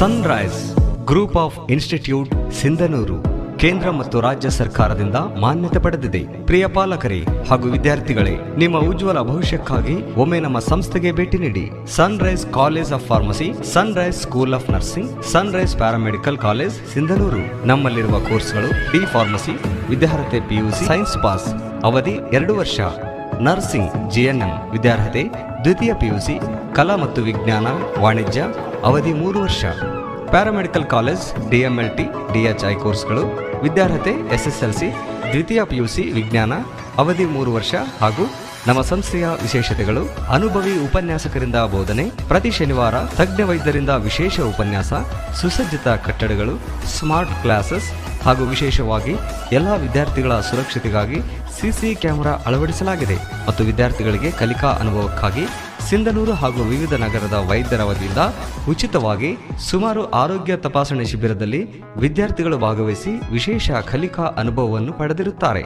Sunrise group of institute Sindhanur ಕೇಂದ್ರ ಮತ್ತು ರಾಜ್ಯ ಸರ್ಕಾರದಿಂದ ಮಾನ್ಯತೆ ಪಡೆದಿದೆ. ಪ್ರಿಯ ಪಾಲಕರೇ ಹಾಗೂ ವಿದ್ಯಾರ್ಥಿಗಳೇ, ನಿಮ್ಮ ಉಜ್ವಲ ಭವಿಷ್ಯಕ್ಕಾಗಿ ಒಮ್ಮೆ ನಮ್ಮ ಸಂಸ್ಥೆಗೆ ಭೇಟಿ ನೀಡಿ. Sunrise college of pharmacy Sunrise school of nursing Sunrise paramedical college Sindhanur ನಮ್ಮಲ್ಲಿರುವ ಕೋರ್ಸ್ಗಳು ಡಿ ಫಾರ್ಮಸಿ ವಿದ್ಯಾರ್ಹತೆ ಪಿಯುಸಿ ಸೈನ್ಸ್ ಪಾಸ್ ಅವಧಿ ಎರಡು ವರ್ಷ. ನರ್ಸಿಂಗ್, ಜಿಎನ್ಎಂ ವಿದ್ಯಾರ್ಹತೆ, ದ್ವಿತೀಯ ಪಿಯುಸಿ, ಕಲಾ ಮತ್ತು ವಿಜ್ಞಾನ, ವಾಣಿಜ್ಯ, ಅವಧಿ ಮೂರು ವರ್ಷ. ಪ್ಯಾರಾಮೆಡಿಕಲ್ ಕಾಲೇಜ್ ಡಿಎಂಎಲ್ಟಿ ಡಿಎಚ್ಐ ಕೋರ್ಸ್ಗಳು, ವಿದ್ಯಾರ್ಹತೆ ಎಸ್ಎಸ್ಎಲ್ಸಿ ದ್ವಿತೀಯ ಪಿಯುಸಿ, ವಿಜ್ಞಾನ, ಅವಧಿ ಮೂರು ವರ್ಷ ಹಾಗೂ ನಮ್ಮ ಸಂಸ್ಥೆಯ ವಿಶೇಷತೆಗಳು ಅನುಭವಿ ಉಪನ್ಯಾಸಕರಿಂದ ಬೋಧನೆ, ಪ್ರತಿ ಶನಿವಾರ ತಜ್ಞ ವೈದ್ಯರಿಂದ ವಿಶೇಷ ಉಪನ್ಯಾಸ, ಸುಸಜ್ಜಿತ ಕಟ್ಟಡಗಳು, ಸ್ಮಾರ್ಟ್ ಕ್ಲಾಸಸ್ ಹಾಗೂ ವಿಶೇಷವಾಗಿ ಎಲ್ಲ ವಿದ್ಯಾರ್ಥಿಗಳ ಸುರಕ್ಷತೆಗಾಗಿ ಸಿಸಿ ಕ್ಯಾಮೆರಾ ಅಳವಡಿಸಲಾಗಿದೆ ಮತ್ತು ವಿದ್ಯಾರ್ಥಿಗಳಿಗೆ ಕಲಿಕಾ ಅನುಭವಕ್ಕಾಗಿ ಸಿಂಧನೂರು ಹಾಗೂ ವಿವಿಧ ನಗರದ ವೈದ್ಯರ ವತಿಯಿಂದ ಉಚಿತವಾಗಿ ಸುಮಾರು ಆರೋಗ್ಯ ತಪಾಸಣೆ ಶಿಬಿರದಲ್ಲಿ ವಿದ್ಯಾರ್ಥಿಗಳು ಭಾಗವಹಿಸಿ ವಿಶೇಷ ಕಲಿಕಾ ಅನುಭವವನ್ನು ಪಡೆದಿರುತ್ತಾರೆ.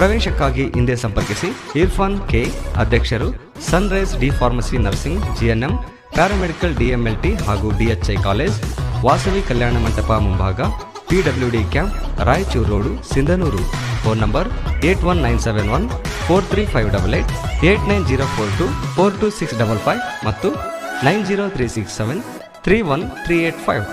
ಪ್ರವೇಶಕ್ಕಾಗಿ ಹಿಂದೆ ಸಂಪರ್ಕಿಸಿ ಇರ್ಫಾನ್ ಕೆ ಅಧ್ಯಕ್ಷರು Sunrise D pharmacy nursing, GNM, paramedical DMLT ಹಾಗೂ ಡಿಎಚ್ಐ ಕಾಲೇಜ್, ವಾಸವಿ ಕಲ್ಯಾಣ ಮಂಟಪ ಮುಂಭಾಗ, PWD camp, Raichur road, Sindhanur. Phone number eight one nine seven one four three five double eight eight nine zero four two four two six double five ಮತ್ತು nine zero three six seven three one three eight five.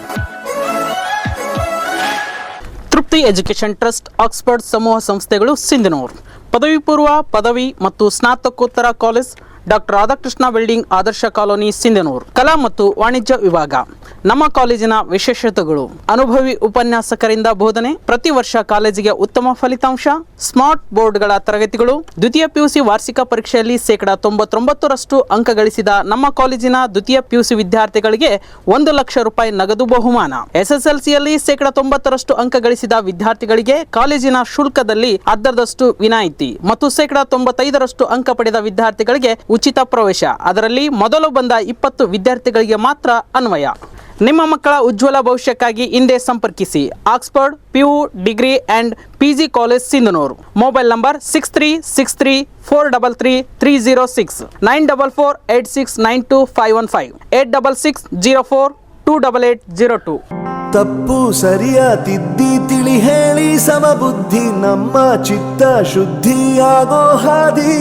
Trupti education trust, Oxford ಸಮೂಹ ಸಂಸ್ಥೆಗಳು, ಸಿಂಧನೂರು. ಪದವಿ ಪೂರ್ವ, ಪದವಿ ಮತ್ತು ಸ್ನಾತಕೋತ್ತರ college, doctor Radhakrishna building Adarsha colony, Sindhanur. ಕಲಾ ಮತ್ತು ವಾಣಿಜ್ಯ ವಿಭಾಗ. ನಮ್ಮ ಕಾಲೇಜಿನ ವಿಶೇಷತೆಗಳು. ಅನುಭವಿ ಉಪನ್ಯಾಸಕರಿಂದ ಬೋಧನೆ, ಪ್ರತಿ ವರ್ಷ ಕಾಲೇಜಿಗೆ ಉತ್ತಮ ಫಲಿತಾಂಶ, ಸ್ಮಾರ್ಟ್ ಬೋರ್ಡ್ಗಳ ತರಗತಿಗಳು, ದ್ವಿತೀಯ ಪಿಯುಸಿ ವಾರ್ಷಿಕ ಪರೀಕ್ಷೆಯಲ್ಲಿ ಶೇಕಡಾ ತೊಂಬತ್ತೊಂಬತ್ತರಷ್ಟು ಅಂಕ ಗಳಿಸಿದ ನಮ್ಮ ಕಾಲೇಜಿನ ದ್ವಿತೀಯ ಪಿಯುಸಿ ವಿದ್ಯಾರ್ಥಿಗಳಿಗೆ ಒಂದು ಲಕ್ಷ ರೂಪಾಯಿ ನಗದು ಬಹುಮಾನ. ಎಸ್ಎಸ್ಎಲ್ಸಿಯಲ್ಲಿ ಶೇಕಡಾ ತೊಂಬತ್ತರಷ್ಟು ಅಂಕ ಗಳಿಸಿದ ವಿದ್ಯಾರ್ಥಿಗಳಿಗೆ ಕಾಲೇಜಿನ ಶುಲ್ಕದಲ್ಲಿ ಅರ್ಧದಷ್ಟು ವಿನಾಯಿತಿ ಮತ್ತು ಶೇಕಡಾ ತೊಂಬತ್ತೈದರಷ್ಟು ಅಂಕ ಪಡೆದ ವಿದ್ಯಾರ್ಥಿಗಳಿಗೆ ಉಚಿತ ಪ್ರವೇಶ. ಅದರಲ್ಲಿ ಮೊದಲು ಬಂದ ಇಪ್ಪತ್ತು ವಿದ್ಯಾರ್ಥಿಗಳಿಗೆ ಮಾತ್ರ ಅನ್ವಯ. ನಿಮ್ಮ ಮಕ್ಕಳ ಉಜ್ವಲ ಭವಿಷ್ಯಕ್ಕಾಗಿ ಹಿಂದೆ ಸಂಪರ್ಕಿಸಿ. Oxford, PU, degree and PG college Sindhanur. Mobile number six three six three four double three three zero six nine double four eight six nine two five one five eight double six zero four two double eight zero two ತಪ್ಪು ಸರಿಯ ತಿದ್ದಿ ತಿಳಿ ಹೇಳಿ, ಸಮಬುದ್ಧಿ ನಮ್ಮ ಚಿತ್ತ ಶುದ್ಧಿಯಾಗೋ ಹಾದಿ.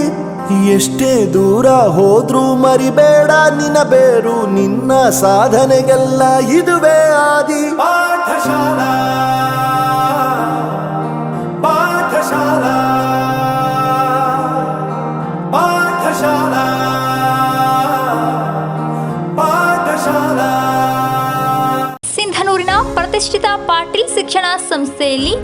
ಎಷ್ಟೇ ದೂರ ಹೋದ್ರೂ ಮರಿಬೇಡ ನಿನ್ನ ಬೇರು ನಿನ್ನ ಸಾಧನೆಗೆಲ್ಲ ಇದುವೇ ಆದಿ. ಪಾಠಶಾಲಾ ಪಾಠಶಾಲಾ ಪಾಠಶಾಲಾ ಪಾಠಶಾಲಾ. ಸಿಂಧನೂರಿನ ಪ್ರತಿಷ್ಠಿತ ಪಾಟೀಲ್ ಶಿಕ್ಷಣ ಸಂಸ್ಥೆಯಲ್ಲಿ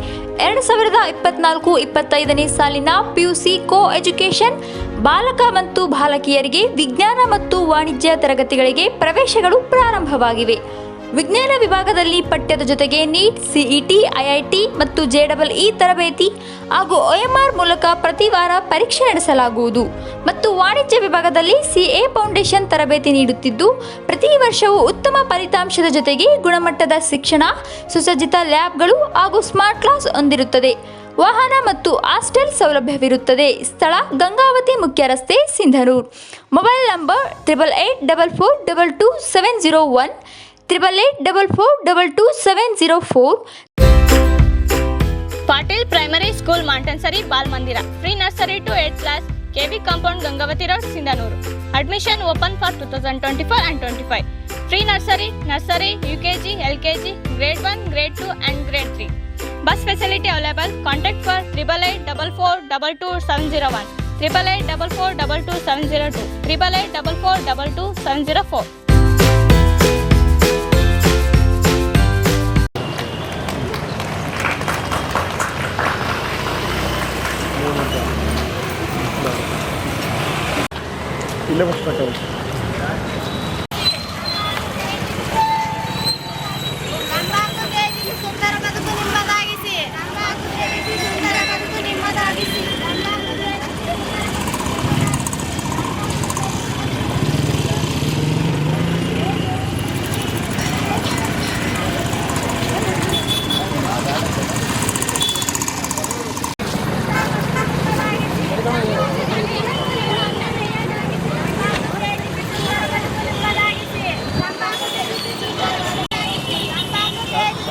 ಎರಡು ಸಾವಿರದ ಇಪ್ಪತ್ನಾಲ್ಕು ಇಪ್ಪತ್ತೈದನೇ ಸಾಲಿನ ಪಿಯುಸಿ ಕೋ ಎಜುಕೇಷನ್ ಬಾಲಕ ಮತ್ತು ಬಾಲಕಿಯರಿಗೆ ವಿಜ್ಞಾನ ಮತ್ತು ವಾಣಿಜ್ಯ ತರಗತಿಗಳಿಗೆ ಪ್ರವೇಶಗಳು ಪ್ರಾರಂಭವಾಗಿವೆ. ವಿಜ್ಞಾನ ವಿಭಾಗದಲ್ಲಿ ಪಠ್ಯದ ಜೊತೆಗೆ ನೀಟ್ ಸಿಇಟಿ ಐಐಟಿ ಮತ್ತು ಜೆಡಬಲ್ ಇ ತರಬೇತಿ ಹಾಗೂ ಒಎಂಆರ್ ಮೂಲಕ ಪ್ರತಿ ವಾರ ಪರೀಕ್ಷೆ ನಡೆಸಲಾಗುವುದು. ಮತ್ತು ವಾಣಿಜ್ಯ ವಿಭಾಗದಲ್ಲಿ ಸಿಎ ಫೌಂಡೇಶನ್ ತರಬೇತಿ ನೀಡುತ್ತಿದ್ದು, ಪ್ರತಿ ವರ್ಷವೂ ಉತ್ತಮ ಫಲಿತಾಂಶದ ಜೊತೆಗೆ ಗುಣಮಟ್ಟದ ಶಿಕ್ಷಣ, ಸುಸಜ್ಜಿತ ಲ್ಯಾಬ್ಗಳು ಹಾಗೂ ಸ್ಮಾರ್ಟ್ ಕ್ಲಾಸ್ ಹೊಂದಿರುತ್ತದೆ. ವಾಹನ ಮತ್ತು ಹಾಸ್ಟೆಲ್ ಸೌಲಭ್ಯವಿರುತ್ತದೆ. ಸ್ಥಳ ಗಂಗಾವತಿ ಮುಖ್ಯ ರಸ್ತೆ, Sindhanur. Mobile number triple eight double four double two seven zero one triple eight double four double two seven zero four Patil primary school montessori Bal Mandir free nursery to eight class KV compound Gangavathi road Sindhanur admission open for two thousand twenty four and twenty five free nursery nursery U K G L K G grade one grade two and grade three bus facility available contact for triple eight double four double two seven zero one triple eight double four double two seven zero two triple eight double four double two seven zero four ತಂಬಾಕು ಬೇಜಿಸಿ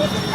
Thank you.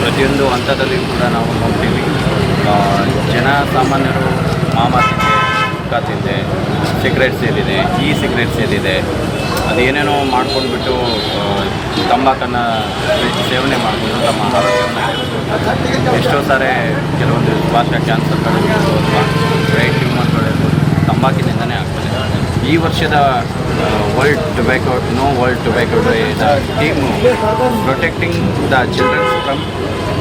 ಪ್ರತಿಯೊಂದು ಹಂತದಲ್ಲಿ ಕೂಡ ನಾವು ನೋಡ್ತೀವಿ. ಜನ ಸಾಮಾನ್ಯರು ಮಾಮ ತಿಂದೆ ಸಿಗರೇಟ್ ಸೇಲಿದೆ ಈ ಸಿಗರೇಟ್ ಸೇಲಿದೆ ಅದೇನೇನೋ ಮಾಡ್ಕೊಂಡ್ಬಿಟ್ಟು ತಂಬಾಕನ್ನು ಸೇವನೆ ಮಾಡಿಕೊಂಡು ತಮ್ಮ ಆರೋಗ್ಯವನ್ನು ಎಷ್ಟೋ ಸಾರಿ ಕೆಲವೊಂದು ಶ್ವಾಸ ಕ್ಯಾನ್ಸರ್ಗಳಿರ್ಬೋದು ಅಥವಾ ಬ್ರೈಟ್ ಟ್ಯೂಮರ್ಗಳಿರ್ಬೋದು ತಂಬಾಕಿನಿಂದನೇ ಆಗ್ತದೆ. ಈ ವರ್ಷದ world tobacco no world tobacco day the theme protecting the childrens from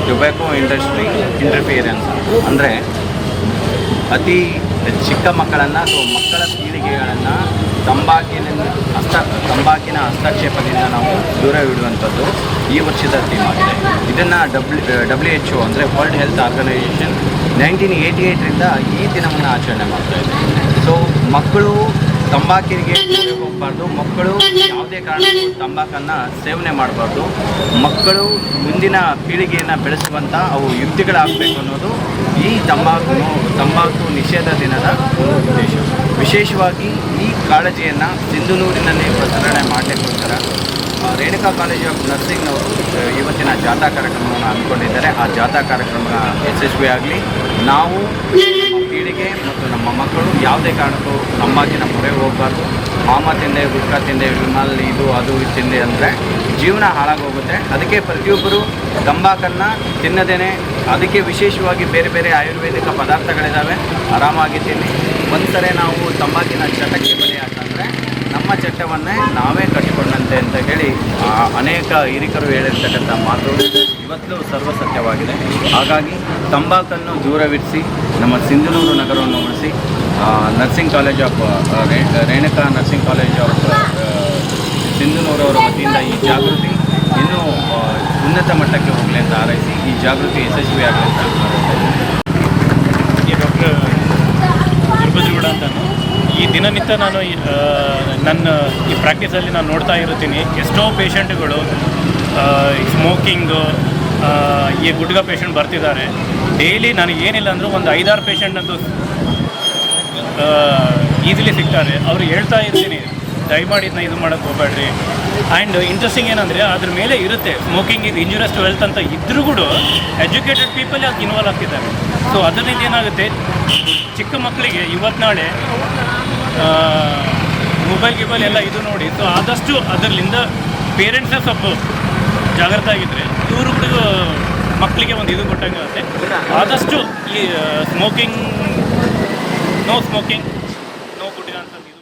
tobacco industry interference ಅಂದರೆ ಅತಿ ಚಿಕ್ಕ ಮಕ್ಕಳನ್ನು ಅಥವಾ ಮಕ್ಕಳ ಪೀಳಿಗೆಗಳನ್ನು ತಂಬಾಕಿನ ಹಸ್ತ, ತಂಬಾಕಿನ ಹಸ್ತಕ್ಷೇಪದಿಂದ ನಾವು ದೂರವಿಡುವಂಥದ್ದು ಈ ವರ್ಷದ ಥೀಮ್ ಆಗಿದೆ. ಇದನ್ನು ಡಬ್ಲ್ಯೂ ಡಬ್ಲ್ಯೂ ಎಚ್ ಒ ಅಂದರೆ world health organisation nineteen eighty ಏಯ್ಟರಿಂದ ಈ ದಿನವನ್ನು ಆಚರಣೆ ಮಾಡ್ತಾ ಇದೆ ಸೊ ಮಕ್ಕಳು ತಂಬಾಕಿಗೆ ಹೋಗಬಾರ್ದು. ಮಕ್ಕಳು ಯಾವುದೇ ಕಾರಣಕ್ಕೂ ತಂಬಾಕನ್ನು ಸೇವನೆ ಮಾಡಬಾರ್ದು. ಮಕ್ಕಳು ಮುಂದಿನ ಪೀಳಿಗೆಯನ್ನು ಬೆಳೆಸುವಂಥ ಅವು ಯುಕ್ತಿಗಳಾಗಬೇಕು ಅನ್ನೋದು ಈ ತಂಬಾಕು ತಂಬಾಕು ನಿಷೇಧ ದಿನದ ಉದ್ದೇಶ. ವಿಶೇಷವಾಗಿ ಈ ಕಾಳಜಿಯನ್ನು ಸಿಂಧುನೂರಿನಲ್ಲಿ ಪ್ರಸರಣೆ ಮಾಡಲಿಕ್ಕೋಸ್ಕರ ರೇಣುಕಾ ಕಾಲೇಜ್ ಆಫ್ ನರ್ಸಿಂಗ್ನವರು ಇವತ್ತಿನ ಜಾಥಾ ಕಾರ್ಯಕ್ರಮವನ್ನು ಹಮ್ಮಿಕೊಂಡಿದ್ದಾರೆ. ಆ ಜಾಥಾ ಕಾರ್ಯಕ್ರಮ ಯಶಸ್ವಿಯಾಗಲಿ ನಾವು ನಮ್ಮ ಪೀಳಿಗೆ ಮತ್ತು ನಮ್ಮ ಮಕ್ಕಳು ಯಾವುದೇ ಕಾರಣಕ್ಕೂ ತಂಬಾಕಿನ ಮೊರೆ ಹೋಗಬಾರ್ದು. ಮಾಮ ತಿಂದೆ, ಗುಟ್ಕಾ ತಿಂದೆ ವಿಮಲ್ ಇದು, ಅದು ತಿಂದೆ ಅಂದರೆ ಜೀವನ ಹಾಳಾಗೋಗುತ್ತೆ. ಅದಕ್ಕೆ ಪ್ರತಿಯೊಬ್ಬರು ತಂಬಾಕನ್ನು ತಿನ್ನದೇನೆ. ಅದಕ್ಕೆ ವಿಶೇಷವಾಗಿ ಬೇರೆ ಬೇರೆ ಆಯುರ್ವೇದಿಕ ಪದಾರ್ಥಗಳಿದ್ದಾವೆ ಆರಾಮಾಗಿ ತಿನ್ನಿ. ಒಂದ್ಸರಿ ನಾವು ತಂಬಾಕಿನ ಚಟಕ್ಕೆ ಬಲಿಯಾತಂದರೆ ನಮ್ಮ ಚಟ್ಟವನ್ನೇ ನಾವೇ ಕಟ್ಟಿಕೊಂಡಂತೆ ಅಂತ ಹೇಳಿ ಅನೇಕ ಹಿರಿಕರು ಹೇಳಿರ್ತಕ್ಕಂಥ ಮಾತು ಇವತ್ತು ಸರ್ವಸತ್ಯವಾಗಿದೆ. ಹಾಗಾಗಿ ತಂಬಾಕನ್ನು ದೂರವಿರಿಸಿ, ನಮ್ಮ ಸಿಂಧನೂರು ನಗರವನ್ನು ಉಳಿಸಿ nursing college of Renuka nursing college of ಸಿಂಧನೂರವರ ವತಿಯಿಂದ ಈ ಜಾಗೃತಿ ಇನ್ನೂ ಉನ್ನತ ಮಟ್ಟಕ್ಕೆ ಹೋಗಲಿ ಅಂತ ಆರೈಸಿ ಈ ಜಾಗೃತಿ ಯಶಸ್ವಿಯಾಗಲಿ ಅಂತ ಡಾಕ್ಟರ್ ದುರ್ಬಜ್ರಗೌಡ ಅಂತ. ಈ ದಿನನಿತ್ಯ ನಾನು ನನ್ನ ಈ ಪ್ರಾಕ್ಟೀಸಲ್ಲಿ ನಾನು ನೋಡ್ತಾ ಇರ್ತೀನಿ ಎಷ್ಟೋ ಪೇಷಂಟ್ಗಳು ಸ್ಮೋಕಿಂಗು ಈ ಗುಡ್ಗ ಪೇಷಂಟ್ ಬರ್ತಿದ್ದಾರೆ. ಡೈಲಿ ನನಗೆ ಏನಿಲ್ಲ ಅಂದರೂ ಒಂದು ಐದಾರು ಪೇಷಂಟ್ ಅಂತೂ ಈಸಿಲಿ ಸಿಗ್ತಾರೆ. ಅವ್ರು ಹೇಳ್ತಾ ಇರ್ತೀನಿ, ದಯಮಾಡಿ ಇದನ್ನ ಇದು ಮಾಡೋಕ್ಕೆ ಹೋಗಬೇಡ್ರಿ. ಆ್ಯಂಡ್ ಇಂಟ್ರೆಸ್ಟಿಂಗ್ ಏನಂದರೆ ಅದ್ರ ಮೇಲೆ ಇರುತ್ತೆ. ಸ್ಮೋಕಿಂಗ್ ಇದು ಇಂಜುರಿಯಸ್ ಟು ಹೆಲ್ತ್ ಅಂತ ಇದ್ರೂ ಕೂಡ ಎಜುಕೇಟೆಡ್ ಪೀಪಲ್ ಅದಕ್ಕೆ ಇನ್ವಾಲ್ವ್ ಆಗ್ತಿದ್ದಾರೆ. ಸೊ ಅದರಿಂದ ಏನಾಗುತ್ತೆ? ಚಿಕ್ಕ ಮಕ್ಕಳಿಗೆ ಇವತ್ತು ನಾಳೆ ಮೊಬೈಲ್ ಗಿಬೈಲ್ ಎಲ್ಲ ಇದು ನೋಡಿ. ಸೊ ಆದಷ್ಟು ಅದರಲ್ಲಿಂದ ಪೇರೆಂಟ್ಸೇ ಸ್ವಲ್ಪ ಜಾಗ್ರತೆ ಆಗಿದ್ದರೆ ಇವರು ಕೂಡ ಮಕ್ಕಳಿಗೆ ಒಂದು ಇದು ಕೊಟ್ಟಂಗೆ ಆದಷ್ಟು ಈ ಸ್ಮೋಕಿಂಗ್ ನೋ ಸ್ಮೋಕಿಂಗ್